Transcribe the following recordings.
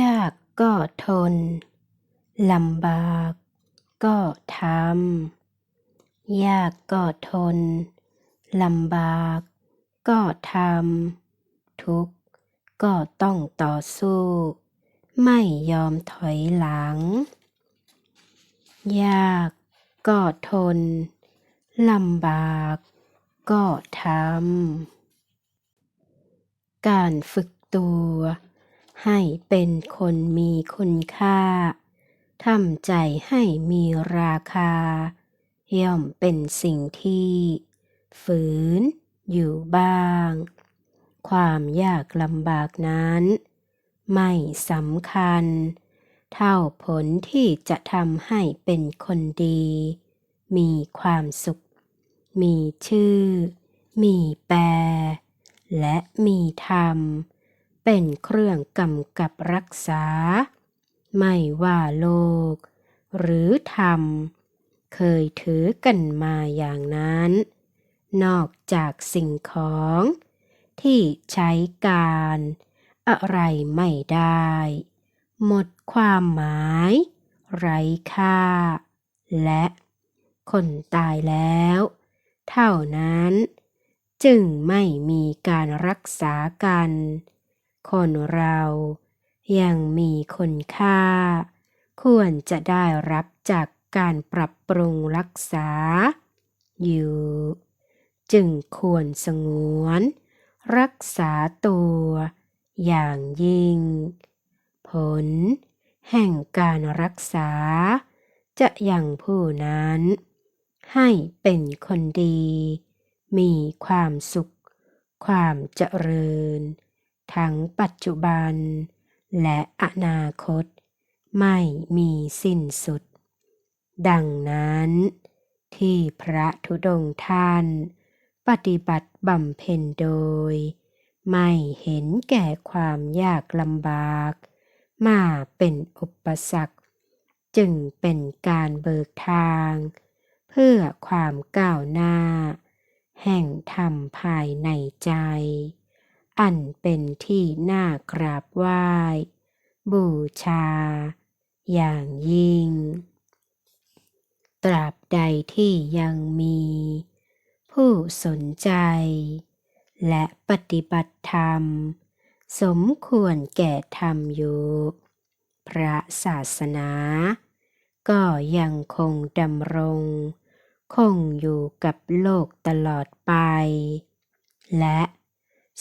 ยากก็ทน ลำบากก็ทำ ยากก็ทน ลำบากก็ทำ ทุกข์ก็ต้องต่อสู้ ไม่ยอมถอยหลัง ยากก็ทน ลำบากก็ทำ การฝึกตัว ให้เป็นคนมีคุณค่าทำใจให้มีราคา ย่อมเป็นสิ่งที่ ฝืนอยู่บ้าง ความยากลำบากนั้น ไม่สำคัญ เท่าผลที่จะทำให้เป็นคนดี มีความสุข มีชื่อ มีแปร และมีธรรม เป็นเครื่องกำกับรักษา ไม่ว่าโลก หรือธรรม เคยถือกันมาอย่างนั้น นอกจากสิ่งของ ที่ใช้การ อะไรไม่ได้ หมดความหมาย ไร้ค่า และคนตายแล้ว เท่านั้น จึงไม่มีการรักษากัน คนเรายังมีคุณค่า ควรจะได้รับจากการปรับปรุงรักษา อยู่ จึงควรสงวน รักษาตัว อย่างยิ่ง ผล แห่งการรักษา จะยังผู้นั้น ให้เป็นคนดี มีความสุข ความเจริญ ทั้งปัจจุบัน และอนาคต ไม่มีสิ้นสุด ดังนั้น ที่พระธุดงท่าน ปฏิบัติบำเพ็ญโดย ไม่เห็นแก่ความยากลำบาก มาเป็นอุปสรรค จึงเป็นการเบิกทาง เพื่อความก้าวหน้า แห่งธรรมภายในใจ อันเป็นที่น่ากราบไหว้ บูชา อย่างยิ่ง ตราบใดที่ยังมี ผู้สนใจ และปฏิบัติธรรม สมควรแก่ธรรมอยู่พระศาสนา ก็ยังคงดำรง คงอยู่กับโลกตลอดไป และ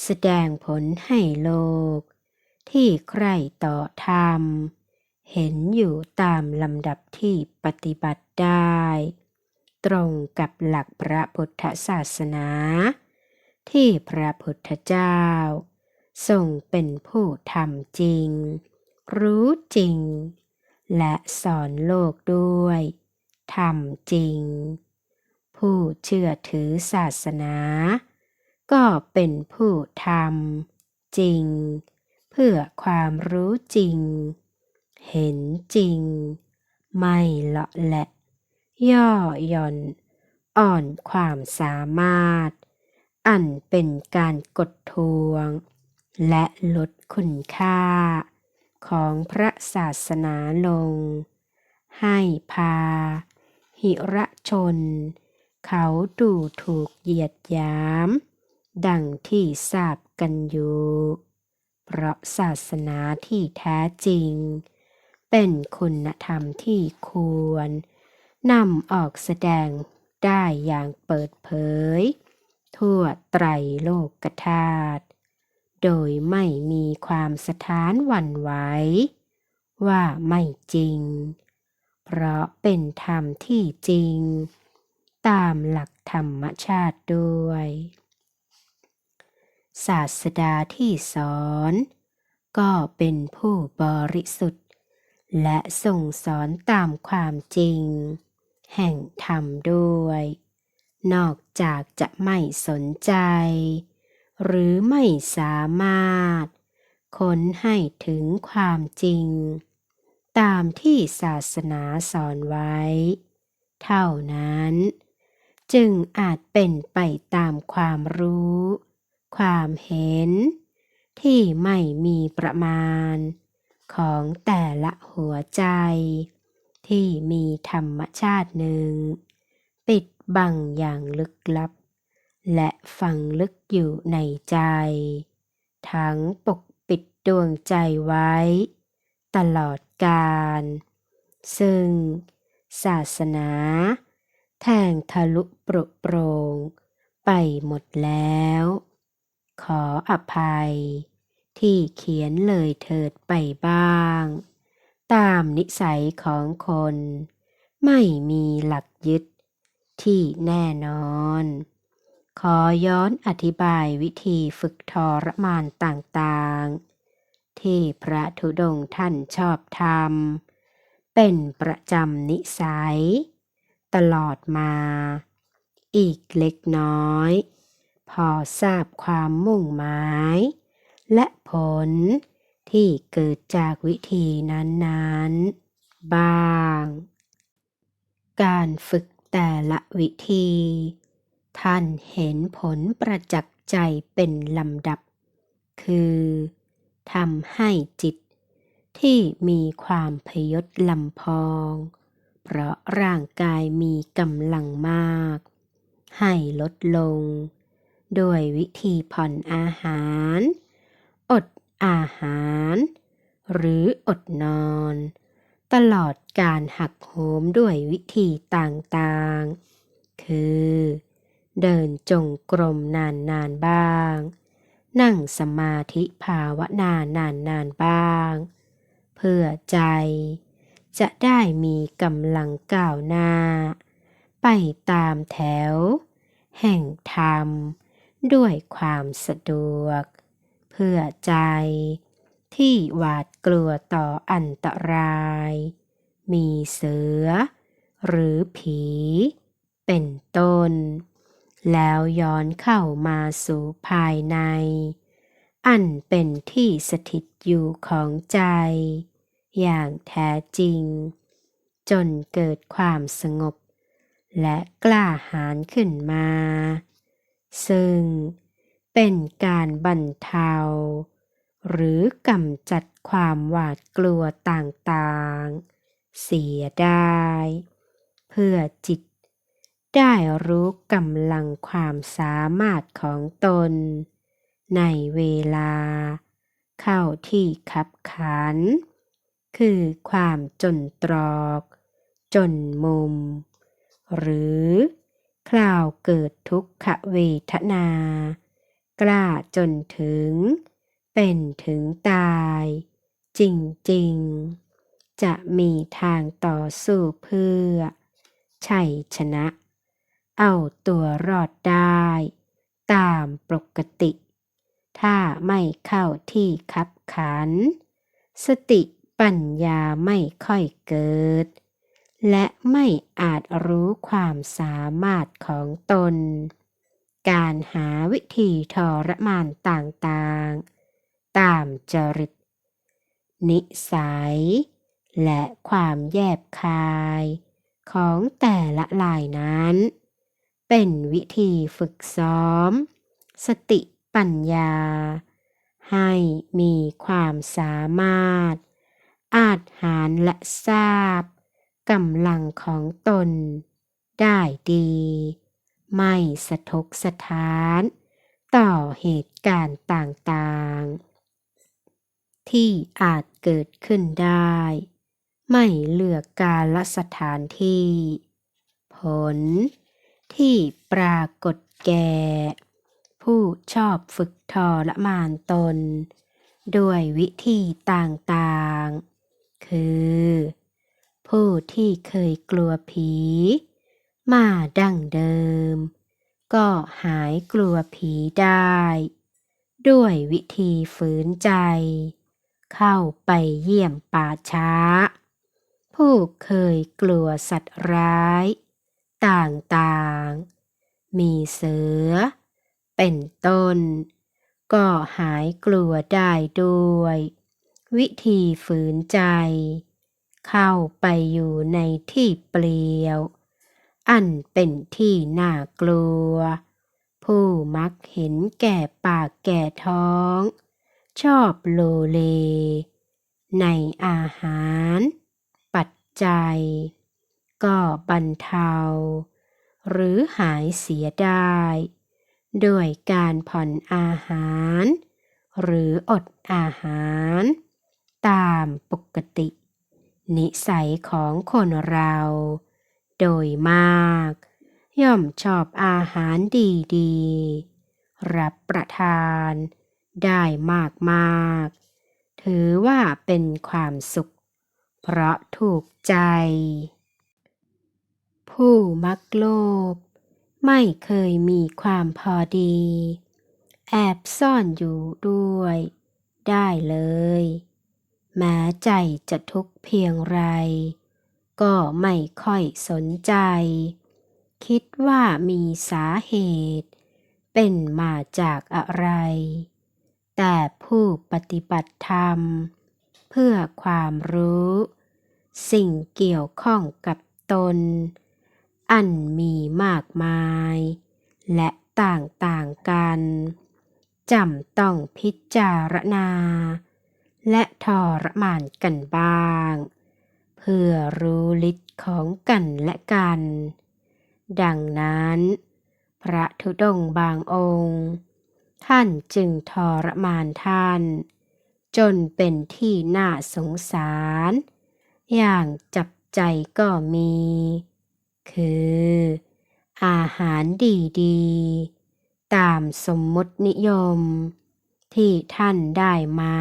แสดงผลให้โลก ที่ใครต่อธรรม เห็นอยู่ตามลำดับที่ปฏิบัติได้ ตรงกับหลักพระพุทธศาสนา ที่พระพุทธเจ้า ทรงเป็นผู้ทำจริง รู้จริง และสอนโลกด้วยทำจริง ผู้เชื่อถือศาสนา ก็เป็นผู้ทำจริง เพื่อความรู้จริง เห็นจริง ไม่เลาะแหละ ย่อหย่อน อ่อนความสามารถ อันเป็นการกดทวง และลดคุณค่า ของพระศาสนาลง ให้พา หิระชน เขาดูถูกเหยียดหยาม ดังที่ทราบกันอยู่ เพราะศาสนาที่แท้จริง เป็นคุณธรรมที่ควรนำออกแสดงได้อย่างเปิดเผย ทั่วไตรโลกธาตุโดยไม่มีความสถานหวั่นไหวว่าไม่จริง เพราะเป็นธรรมที่จริง ตามหลักธรรมชาติด้วย ศาสดาที่สอน ก็เป็นผู้บริสุทธิ์ และทรงสอนตามความจริง แห่งธรรมด้วย นอกจากจะไม่สนใจ หรือไม่สามารถ ค้นให้ถึงความจริง ตามที่ศาสนาสอนไว้ เท่านั้น จึงอาจเป็นไปตามความรู้ ความเห็น ที่ไม่มีประมาณ ของแต่ละหัวใจ ที่มีธรรมชาติหนึ่ง ปิดบังอย่างลึกลับ และฝังลึกอยู่ในใจ ทั้งปกปิดดวงใจไว้ ตลอดกาลซึ่ง ศาสนา แทงทะลุปรุโปรงไปหมดแล้ว ขออภัย ที่เขียนเลยเถิดไปบ้าง ตามนิสัยของคน ไม่มีหลักยึดที่แน่นอน ขอย้อนอธิบายวิธีฝึกทรมานต่างๆ ที่พระธุดงค์ท่านชอบทำเป็นประจำนิสัย ตลอดมา อีกเล็กน้อย พอทราบความมุ่งหมาย และผลที่เกิดจากวิธีนั้นๆ บ้าง การฝึกแต่ละวิธี ท่านเห็นผลประจักษ์ใจเป็นลำดับ คือทำให้จิตที่มีความพยศลำพอง เพราะร่างกายมีกำลังมาก ให้ลดลง ด้วยวิธีผ่อนอาหาร อดอาหาร หรืออดนอน ตลอดการหักโหมด้วยวิธีต่างๆ คือ เดินจงกรมนานๆบ้าง นั่งสมาธิภาวนานานๆบ้าง เพื่อใจจะได้มีกำลังก้าวหน้า ไปตามแถว แห่งธรรม ด้วยความสะดวก เพื่อใจ ที่หวาดกลัวต่ออันตราย มีเสือ หรือผี เป็นต้น แล้วย้อนเข้ามาสู่ภายใน อันเป็นที่สถิตอยู่ของใจ อย่างแท้จริง จนเกิดความสงบและกล้าหาญขึ้นมา ซึ่งเป็นการบรรเทา หรือกำจัดความหวาดกลัวต่างๆ เสียได้ เพื่อจิตได้รู้กำลังความสามารถของตน ในเวลา เข้าที่คับขัน คือความจนตรอก จนมุม หรือ คราวเกิดทุกขเวทนา กล้าจนถึง เป็นถึงตาย จริงๆ จะมีทางต่อสู้เพื่อ ชัยชนะ เอาตัวรอดได้ ตามปกติ ถ้าไม่เข้าที่คับขัน สติปัญญาไม่ค่อยเกิด และไม่อาจรู้ความสามารถของตน การหาวิธีทรมานต่างๆ ตามจริต นิสัย และความแยบคาย ของแต่ละลายนั้น เป็นวิธีฝึกซ้อม สติปัญญา ให้มีความสามารถ อาจหารและทราบ กำลังของตน ได้ดี ไม่สะทกสถาน ต่อเหตุการณ์ต่างๆ ที่อาจเกิดขึ้นได้ ไม่เลือกกาลสถานที่ ผลที่ปรากฏแก่ ผู้ชอบฝึกทรมานตน ด้วยวิธีต่างๆ คือ ผู้ที่เคยกลัวผี มาดั้งเดิม ก็หายกลัวผีได้ ด้วยวิธีฝืนใจ เข้าไปเยี่ยมป่าช้า ผู้เคยกลัวสัตว์ร้าย ต่างๆ มีเสือ เป็นต้น ก็หายกลัวได้ด้วย วิธีฝืนใจ เข้าไปอยู่ในที่เปลี่ยว อันเป็นที่น่ากลัว ผู้มักเห็นแก่ปากแก่ท้อง ชอบโลเล ในอาหาร ปัจจัย ก็บรรเทา หรือหายเสียได้ด้วยการผ่อนอาหาร หรืออดอาหาร ตามปกติ นิสัยของคนเรา โดยมาก ย่อมชอบอาหารดีๆ รับประทานได้มากๆ ถือว่าเป็นความสุข เพราะถูกใจ ผู้มักโลภไม่เคยมีความพอดี แอบซ่อนอยู่ด้วย ได้เลย แม้ใจจะทุกข์เพียงไร ก็ไม่ค่อยสนใจ คิดว่ามีสาเหตุ เป็นมาจากอะไร แต่ผู้ปฏิบัติธรรม เพื่อความรู้ สิ่งเกี่ยวข้องกับตน อันมีมากมาย และต่างๆกันจำต้องพิจารณา และทรมานกันบ้าง เพื่อรู้ฤทธิ์ของกันและกัน ดังนั้น พระธุดงค์บางองค์ ท่านจึงทรมานท่าน จนเป็นที่น่าสงสาร อย่างจับใจก็มี คือ อาหารดีๆ ตามสมมตินิยมที่ท่านได้มา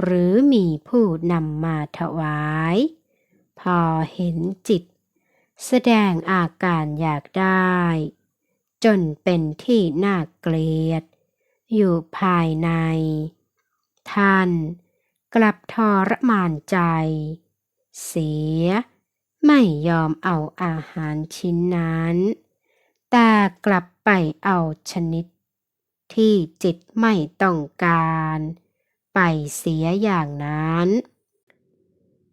หรือมีผู้นำมาถวาย พอเห็นจิต แสดงอาการอยากได้ จนเป็นที่น่าเกลียด อยู่ภายใน ท่านกลับทรมานใจ เสีย ไม่ยอมเอาอาหารชิ้นนั้น แต่กลับไปเอาชนิด ที่จิตไม่ต้องการ ไปเสียอย่างนั้น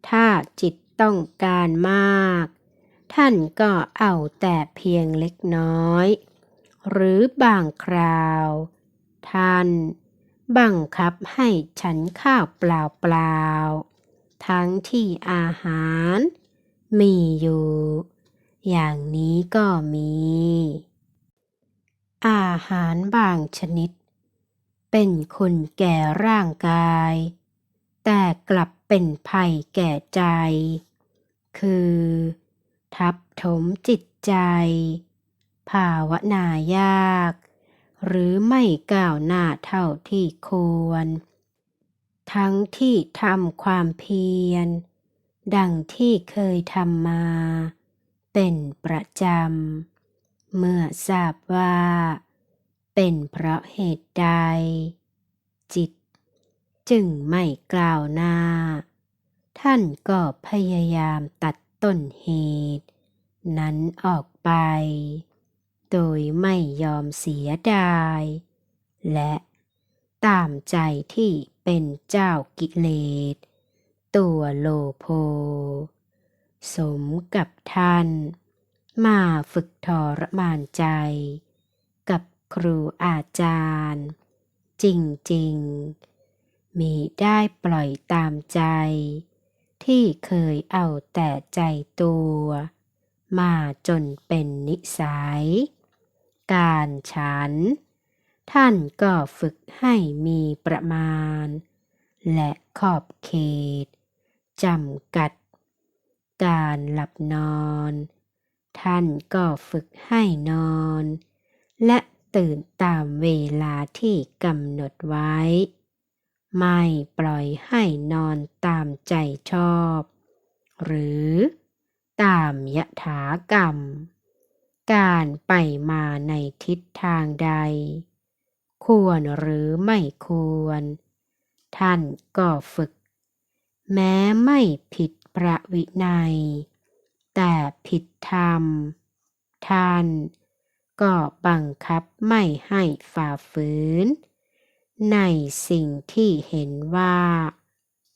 ถ้าจิตต้องการมาก ท่านก็เอาแต่เพียงเล็กน้อย หรือบางคราว ท่าน บังคับให้ฉันข้าวเปล่าๆ ทั้งที่อาหารมีอยู่ อย่างนี้ก็มี อาหารบางชนิด เป็นคุณแก่ร่างกาย แต่กลับเป็นภัยแก่ใจ คือ ทับถมจิตใจ ภาวนายาก หรือไม่ก้าวหน้าเท่าที่ควร ทั้งที่ทำความเพียร ดังที่เคยทำมา เป็นประจำ เมื่อทราบว่า เป็นเพราะเหตุใด จิต จึงไม่กล่าวหน้า ท่านก็พยายามตัดต้นเหตุ นั้นออกไป โดยไม่ยอมเสียดาย และตามใจที่เป็นเจ้ากิเลส ตัวโลโภ สมกับท่าน มาฝึกทรมานใจ ครูอาจารย์ จริงๆ มีได้ปล่อยตามใจ ที่เคยเอาแต่ใจตัว มาจนเป็นนิสัย การฉัน ท่านก็ฝึกให้มีประมาณ และขอบเขตจำกัด การหลับนอน ท่านก็ฝึกให้นอน และ ตื่นตามเวลาที่กำหนดไว้ ไม่ปล่อยให้นอนตามใจชอบ หรือตามยถากรรม การไปมาในทิศทางใด ควรหรือไม่ควร ท่านก็ฝึก แม้ไม่ผิดพระวินัย แต่ผิดธรรม ท่าน ก็บังคับไม่ให้ฝ่าฝืน ในสิ่งที่เห็นว่า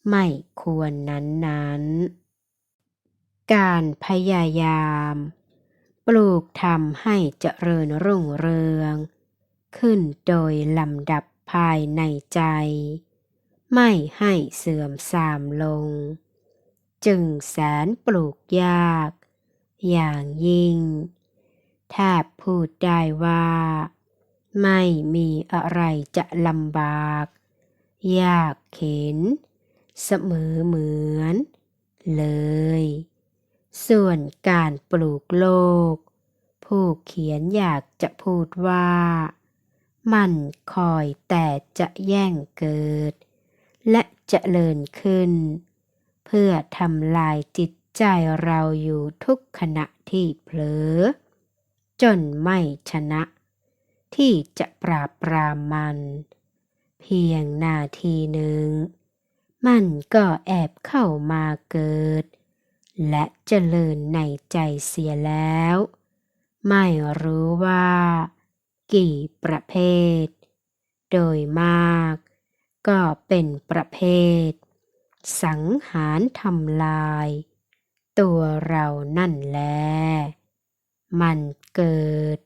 ไม่ควรนั้นๆการพยายาม ปลูกทำให้เจริญรุ่งเรือง ขึ้นโดยลำดับภายในใจ ไม่ให้เสื่อมทรามลง จึงแสนปลูกยาก อย่างยิ่ง แทบพูดได้ว่า ไม่มีอะไรจะลำบาก ยากเข็น เสมอเหมือน เลย ส่วนการปลูกโลก ผู้เขียนอยากจะพูดว่า มันคอยแต่จะแย่งเกิด และจะเจริญขึ้น เพื่อทำลายจิตใจเราอยู่ทุกขณะที่เผลอ จนไม่ชนะ ที่จะปราบปรามมัน เพียงนาทีหนึ่ง มันก็แอบเข้ามาเกิด และเจริญในใจเสียแล้ว ไม่รู้ว่า กี่ประเภท โดยมาก ก็เป็นประเภท สังหารทำลาย ตัวเรานั่นแหละ มันเกิด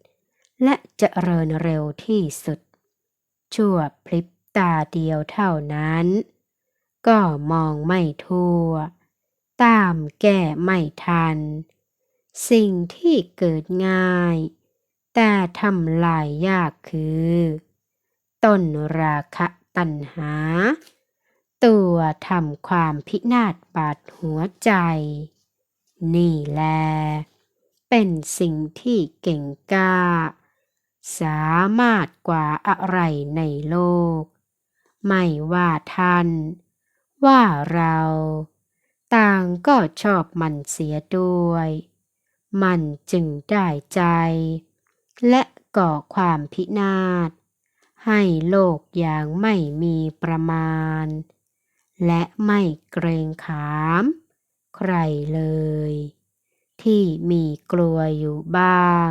และเจริญเร็วที่สุด ชั่วพริบตาเดียวเท่านั้น ก็มองไม่ทั่ว ตามแก้ไม่ทัน สิ่งที่เกิดง่าย แต่ทำลายยากคือ ต้นราคะตัณหา ตัวทำความพินาศบาดหัวใจ นี่แล เป็นสิ่งที่เก่งกล้า สามารถกว่าอะไรในโลก ไม่ว่าท่าน ว่าเรา ต่างก็ชอบมันเสียด้วย มันจึงได้ใจ และก่อความพินาศ ให้โลกอย่างไม่มีประมาณ และไม่เกรงขาม ใครเลย ที่มีกลัวอยู่บ้าง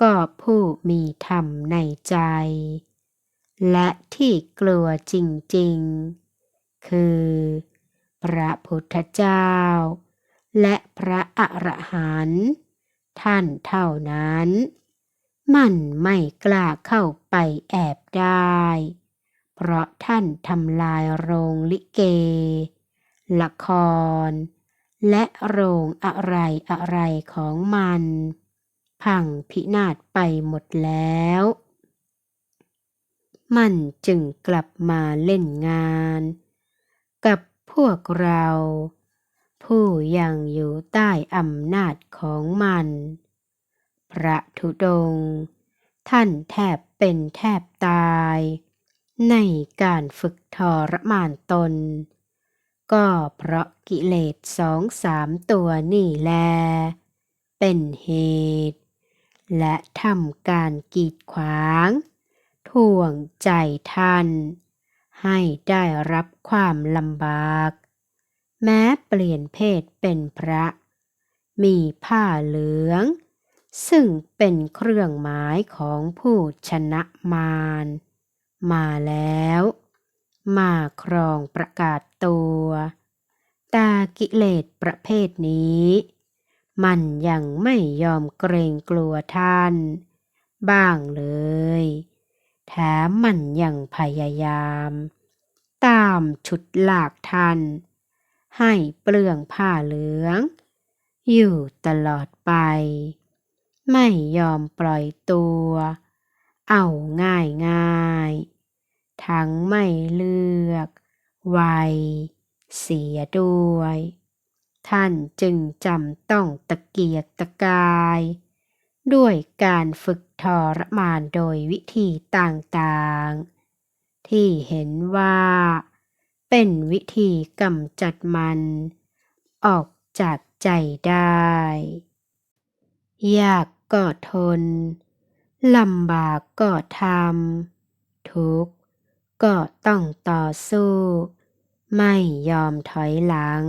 ก็ผู้มีธรรมในใจ และที่กลัวจริงๆ คือ พระพุทธเจ้า และพระอรหันต์ท่านเท่านั้น มันไม่กล้าเข้าไปแอบได้ เพราะท่านทำลายโรงลิเก ละคร และโรงอะไรอะไรของมัน พังพินาศไปหมดแล้ว มันจึงกลับมาเล่นงาน กับพวกเรา ผู้ยังอยู่ใต้อำนาจของมัน พระธุดง ท่านแทบเป็นแทบตาย ในการฝึกทรมานตน ก็เพราะกิเลสสองสามตัวนี่แล เป็นเหตุ และทำการกีดขวางท่วงใจท่าน ให้ได้รับความลำบาก แม้เปลี่ยนเพศเป็นพระ มีผ้าเหลือง ซึ่งเป็นเครื่องหมายของผู้ชนะมารมาแล้ว มาครองประกาศตัว ตากิเลสประเภทนี้ มันยังไม่ยอมเกรงกลัวท่าน บ้างเลยแถมมันยังพยายาม ตามฉุดหลากท่าน ให้เปลืองผ้าเหลือง อยู่ตลอดไป ไม่ยอมปล่อยตัว เอาง่ายง่าย ทั้งไม่เลือกวัยเสียด้วย ท่านจึงจำต้องตะเกียกตะกาย ด้วยการฝึกทรมานโดยวิธีต่างๆ ที่เห็นว่า เป็นวิธีกำจัดมัน ออกจากใจได้ ยากก็ทนลำบากก็ทำทุก ก็ต้องต่อสู้ ไม่ยอมถอยหลัง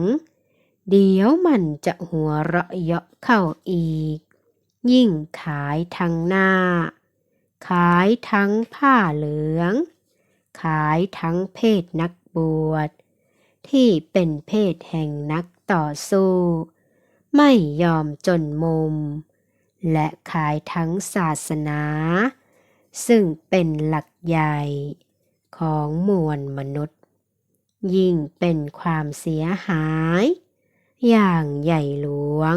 เดี๋ยวมันจะหัวเราะเยาะเข้าอีก ยิ่งขายทั้งหน้า ขายทั้งผ้าเหลือง ขายทั้งเพศนักบวช ที่เป็นเพศแห่งนักต่อสู้ ไม่ยอมจนมุม และขายทั้งศาสนา ซึ่งเป็นหลักใหญ่ ของมวลมนุษย์ ยิ่งเป็นความเสียหาย อย่างใหญ่หลวง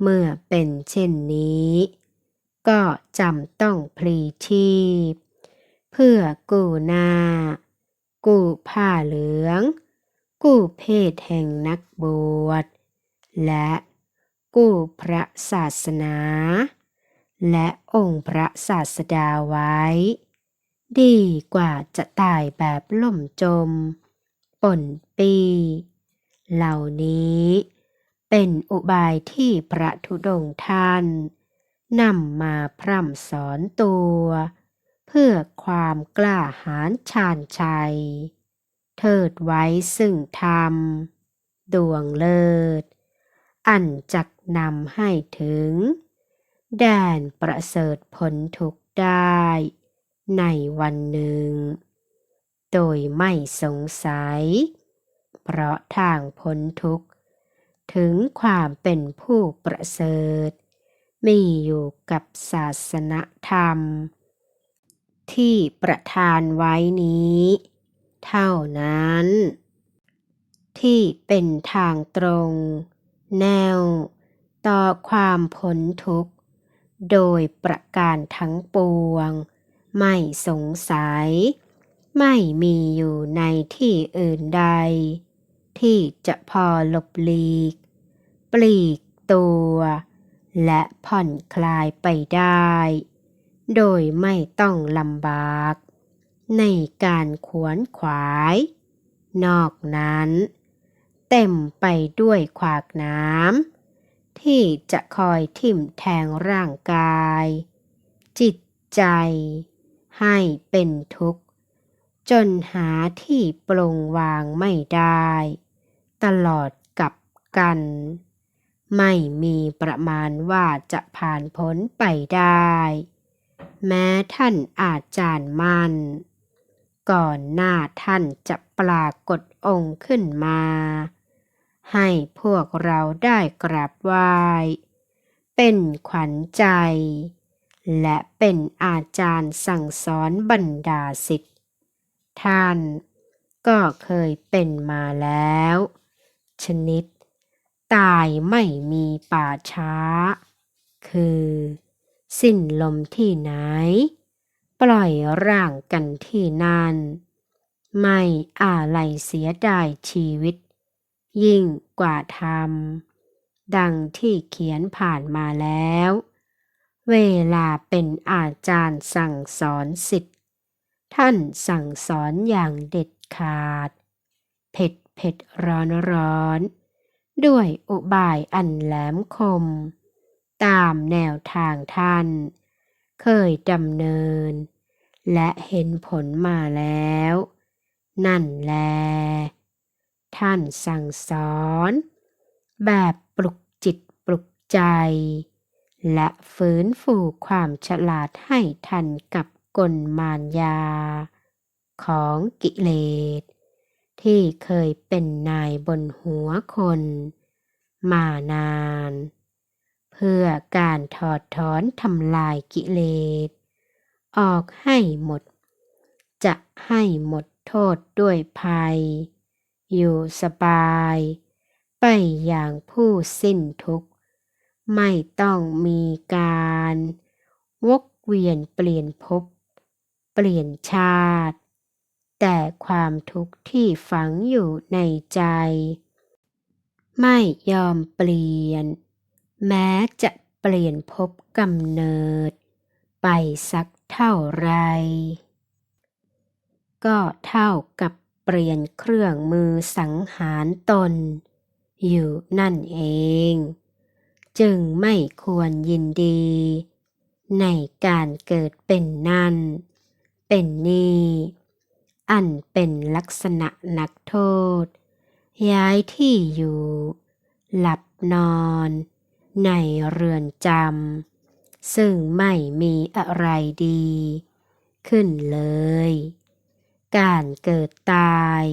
เมื่อเป็นเช่นนี้ ก็จำต้องพลีชีพ เพื่อกู้หน้า กู้ผ้าเหลือง กู้เพศแห่งนักบวช และกู้พระศาสนา และองค์พระศาสดาไว้ ดีกว่าจะตายแบบล่มจม ป่นปี เหล่านี้ เป็นอุบายที่พระธุดงค์ท่านนำมาพร่ำสอนตัว เพื่อความกล้าหาญชาญชัย เทิดไว้ซึ่งธรรม ดวงเลิศ อันจักนำให้ถึง แดนประเสริฐผลทุกได้ ในวันหนึ่ง โดยไม่สงสัย เพราะทางพ้นทุกข์ ถึงความเป็นผู้ประเสริฐ มีอยู่กับศาสนธรรม ที่ประทานไว้นี้ เท่านั้น ที่เป็นทางตรง แนว ต่อความพ้นทุกข์ โดยประการทั้งปวง ไม่สงสัย ไม่มีอยู่ในที่อื่นใด ที่จะพอหลบหลีก ปลีกตัว และผ่อนคลายไปได้ โดยไม่ต้องลำบาก ในการขวนขวาย นอกนั้น เต็มไปด้วยขวากน้ำที่จะคอยทิ่มแทงร่างกาย จิตใจ ให้เป็นทุกข์ จนหาที่ปลงวางไม่ได้ ตลอดกับกัน ไม่มีประมาณว่าจะผ่านพ้นไปได้ แม้ท่านอาจารย์มันก่อนหน้าท่านจะปรากฏองค์ขึ้นมา ให้พวกเราได้กราบไหว้ เป็นขวัญใจ และเป็นอาจารย์สั่งสอนบรรดาศิษย์ท่านก็เคยเป็นมาแล้ว ชนิด ตายไม่มีป่าช้า คือ สิ้นลมที่ไหน ปล่อยร่างกันที่นั่น ไม่อาลัยเสียดายชีวิต ยิ่งกว่าทำดังที่เขียนผ่านมาแล้ว เวลาเป็นอาจารย์สั่งสอนศิษย์ท่านสั่งสอนอย่างเด็ดขาด เผ็ดเผ็ดร้อนร้อน ด้วยอุบายอันแหลมคม ตามแนวทางท่าน เคยดำเนิน และเห็นผลมาแล้ว นั่นแล ท่านสั่งสอน แบบปลุกจิตปลุกใจ และฟื้นฟูความฉลาดให้ทันกับกลมารยา ของกิเลส ที่เคยเป็นนายบนหัวคน มานาน เพื่อการถอดถอนทำลายกิเลส ออกให้หมด จะให้หมดโทษด้วยภัย อยู่สบาย ไปอย่างผู้สิ้นทุกข์ ไม่ต้องมีการ วกเวียนเปลี่ยนภพเปลี่ยนชาติ แต่ความทุกข์ที่ฝังอยู่ในใจ ไม่ยอมเปลี่ยน แม้จะเปลี่ยนภพกำเนิด ไปสักเท่าไร ก็เท่ากับเปลี่ยนเครื่องมือสังหารตน อยู่นั่นเอง จึงไม่ควรยินดี ในการเกิดเป็นนั่น เป็นนี่ อันเป็นลักษณะนักโทษ ย้ายที่อยู่ หลับนอน ในเรือนจำซึ่งไม่มีอะไรดี ขึ้นเลย การเกิดตาย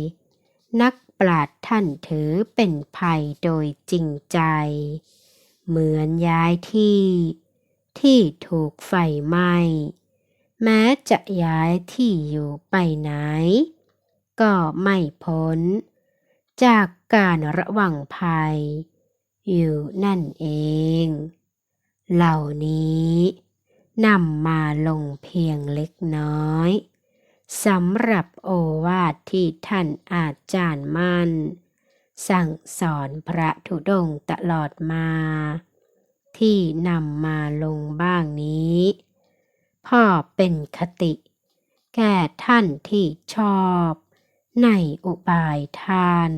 นักปราชญ์ท่านถือเป็นภัยโดยจริงใจ เหมือนย้ายที่ ที่ถูกไฟไหม้แม้จะย้ายที่อยู่ไปไหน ก็ไม่พ้น จากการระวังภัย อยู่นั่นเอง เหล่านี้นำมาลงเพียงเล็กน้อยสำหรับโอวาทที่ท่านอาจารย์มั่น สั่งสอนพระธุดงตลอดมา ที่นำมาลงบ้างนี้ พ่อเป็นคติ แก่ท่านที่ชอบ ในอุบายท่าน